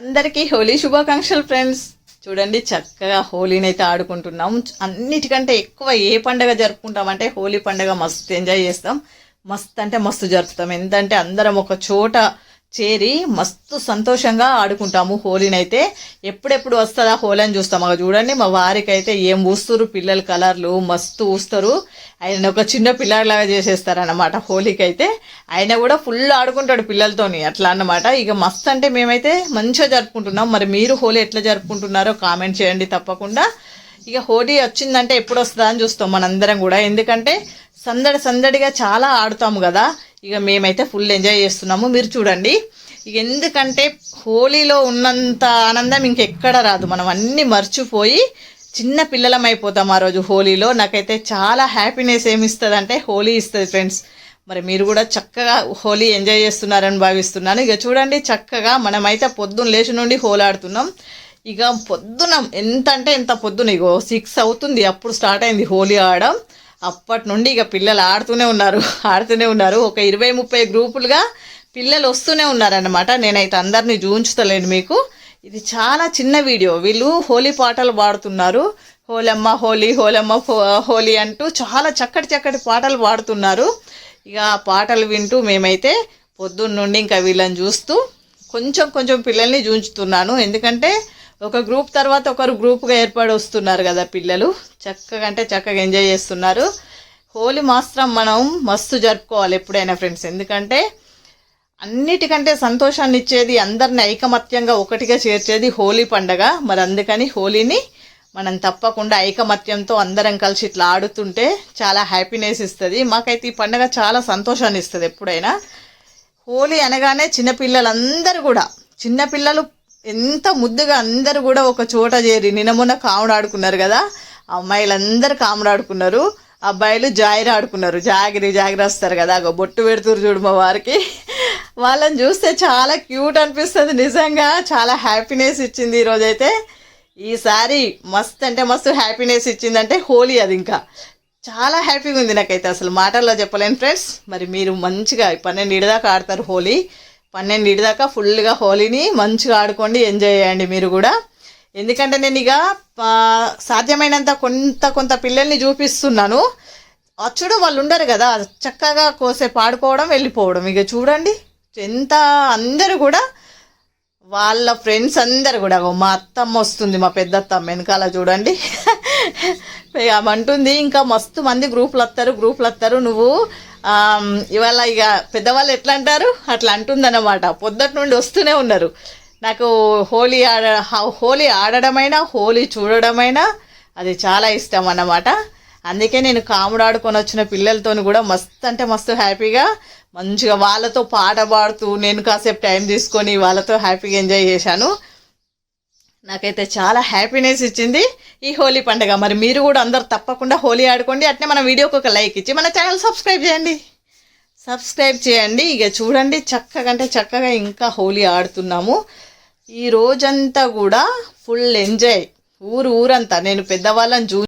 అందరికీ హోలీ శుభాకాంక్షలు ఫ్రెండ్స్. చూడండి చక్కగా హోలీని అయితే ఆడుకుంటున్నాం. అన్నిటికంటే ఎక్కువ ఏ పండగ జరుపుకుంటామంటే హోలీ పండగ మస్తు ఎంజాయ్ చేస్తాం. మస్తు అంటే మస్తు జరుపుతాం. ఎందుకంటే అందరం ఒక చోట చేరి మస్తు సంతోషంగా ఆడుకుంటాము హోలీని అయితే ఎప్పుడెప్పుడు వస్తుందా హోలీ అని చూస్తాం. అక్కడ చూడండి మా వారికి అయితే ఏం ఊస్తారు పిల్లలు కలర్లు మస్తు ఊస్తారు. ఆయన ఒక చిన్న పిల్లలాగా చేసేస్తారనమాట హోలీకి అయితే ఆయన కూడా ఫుల్ ఆడుకుంటాడు పిల్లలతోని అట్లా అన్నమాట. ఇక మస్తు అంటే మేమైతే మంచిగా జరుపుకుంటున్నాం. మరి మీరు హోలీ ఎట్లా జరుపుకుంటున్నారో కామెంట్ చేయండి తప్పకుండా. ఇక హోలీ వచ్చిందంటే ఎప్పుడు వస్తుందా అని చూస్తాం మనందరం కూడా. ఎందుకంటే సందడి సందడిగా చాలా ఆడుతాము కదా. ఇక మేమైతే ఫుల్ ఎంజాయ్ చేస్తున్నాము. మీరు చూడండి. ఇక ఎందుకంటే హోలీలో ఉన్నంత ఆనందం ఇంకెక్కడ రాదు. మనం అన్నీ మర్చిపోయి చిన్న పిల్లలం అయిపోతాం ఆ రోజు హోలీలో. నాకైతే చాలా హ్యాపీనెస్ ఏమిస్తుంది అంటే హోలీ ఇస్తుంది ఫ్రెండ్స్ మరి మీరు కూడా చక్కగా హోలీ ఎంజాయ్ చేస్తున్నారని భావిస్తున్నాను. ఇక చూడండి చక్కగా మనమైతే పొద్దున్న లేచి నుండి హోలాడుతున్నాం ఇక పొద్దున ఎంత అంటే ఎంత పొద్దున? ఇగో సిక్స్ అవుతుంది. అప్పుడు స్టార్ట్ అయింది హోలీ ఆడడం. అప్పటి నుండి ఇక పిల్లలు ఆడుతూనే ఉన్నారు ఆడుతూనే ఉన్నారు. ఒక ఇరవై ముప్పై గ్రూపులుగా పిల్లలు వస్తూనే ఉన్నారన్నమాట. నేనైతే అందరినీ జూంచుతలేను మీకు. ఇది చాలా చిన్న వీడియో. వీళ్ళు హోలీ పాటలు పాడుతున్నారు. హోలమ్మ హోలీ హోలమ్మ హోలీ అంటూ చాలా చక్కటి చక్కటి పాటలు పాడుతున్నారు. ఇక ఆ పాటలు వింటూ మేమైతే పొద్దున్న నుండి ఇంకా వీళ్ళని చూస్తూ కొంచెం కొంచెం పిల్లల్ని జూంచుతున్నాను. ఎందుకంటే ఒక గ్రూప్ తర్వాత ఒకరు గ్రూప్గా ఏర్పడి వస్తున్నారు కదా పిల్లలు. చక్కగా అంటే చక్కగా ఎంజాయ్ చేస్తున్నారు. హోలీ మాత్రం మనం మస్తు జరుపుకోవాలి ఎప్పుడైనా ఫ్రెండ్స్. ఎందుకంటే అన్నిటికంటే సంతోషాన్ని ఇచ్చేది అందరిని ఐకమత్యంగా ఒకటిగా చేర్చేది హోలీ పండగ. మరి అందుకని హోలీని మనం తప్పకుండా ఐకమత్యంతో అందరం కలిసి ఇట్లా ఆడుతుంటే చాలా హ్యాపీనెస్ ఇస్తుంది. మాకైతే ఈ పండగ చాలా సంతోషాన్ని ఇస్తుంది ఎప్పుడైనా. హోలీ అనగానే చిన్నపిల్లలందరూ కూడా చిన్నపిల్లలు ఎంత ముద్దుగా అందరూ కూడా ఒక చోట చేరి నినమున కాముడాడుకున్నారు కదా? అమ్మాయిలందరూ కాముడాడుకున్నారు. అబ్బాయిలు జాయిర ఆడుకున్నారు. జాగిరి జాగిరి వస్తారు కదా? ఒక బొట్టు పెడుతురు చూడు మా వారికి. వాళ్ళని చూస్తే చాలా క్యూట్ అనిపిస్తుంది నిజంగా. చాలా హ్యాపీనెస్ ఇచ్చింది ఈరోజైతే ఈసారి మస్త్ అంటే మస్తు హ్యాపీనెస్ ఇచ్చిందంటే హోలీ అది ఇంకా. చాలా హ్యాపీగా ఉంది నాకైతే అసలు మాటల్లో చెప్పలేను ఫ్రెండ్స్. మరి మీరు మంచిగా పన్నెండు ఇడదాకా ఆడతారు హోలీ. పన్నెండు దాకా ఫుల్గా హోలీని మంచిగా ఆడుకోండి ఎంజాయ్ చేయండి మీరు కూడా. ఎందుకంటే నేను ఇక సాధ్యమైనంత కొంత కొంత పిల్లల్ని చూపిస్తున్నాను. అచ్చుడు వాళ్ళు ఉండరు కదా చక్కగా కోసేపు ఆడుకోవడం వెళ్ళిపోవడం. ఇక చూడండి ఎంత అందరూ కూడా వాళ్ళ ఫ్రెండ్స్ అందరు కూడా మా అత్తమ్మ వస్తుంది మా పెద్ద అత్తమ్మ వెనకాల చూడండి. ఇక ఆమె అంటుంది ఇంకా మస్తు మంది గ్రూపులు వస్తారు గ్రూపులు వస్తారు నువ్వు ఇవాళ ఇక పెద్దవాళ్ళు ఎట్లా అంటారు? అట్లా అంటుందన్నమాట. పొద్దుటి నుండి వస్తూనే ఉన్నారు. నాకు హోలీ ఆడ హోలీ ఆడడమైనా హోలీ చూడడమైనా అది చాలా ఇష్టం అన్నమాట. అందుకే నేను కాముడు ఆడుకొని వచ్చిన పిల్లలతో కూడా మస్తు అంటే మస్తు హ్యాపీగా మంచిగా వాళ్ళతో పాట పాడుతూ నేను కాసేపు టైం తీసుకొని వాళ్ళతో హ్యాపీగా ఎంజాయ్ చేశాను. నాకైతే చాలా హ్యాపీనెస్ ఇచ్చింది ఈ హోలీ పండుగ. మరి మీరు కూడా అందరు తప్పకుండా హోలీ ఆడుకోండి. అట్నే మన వీడియోకి ఒక లైక్ ఇచ్చి మన ఛానల్ సబ్స్క్రైబ్ చేయండి. సబ్స్క్రైబ్ చేయండి. ఇక చూడండి చక్కగా అంటే చక్కగా ఇంకా హోలీ ఆడుతున్నాము. ఈ రోజంతా కూడా ఫుల్ ఎంజాయ్ ఊరు ఊరంతా. నేను పెద్దవాళ్ళని చూ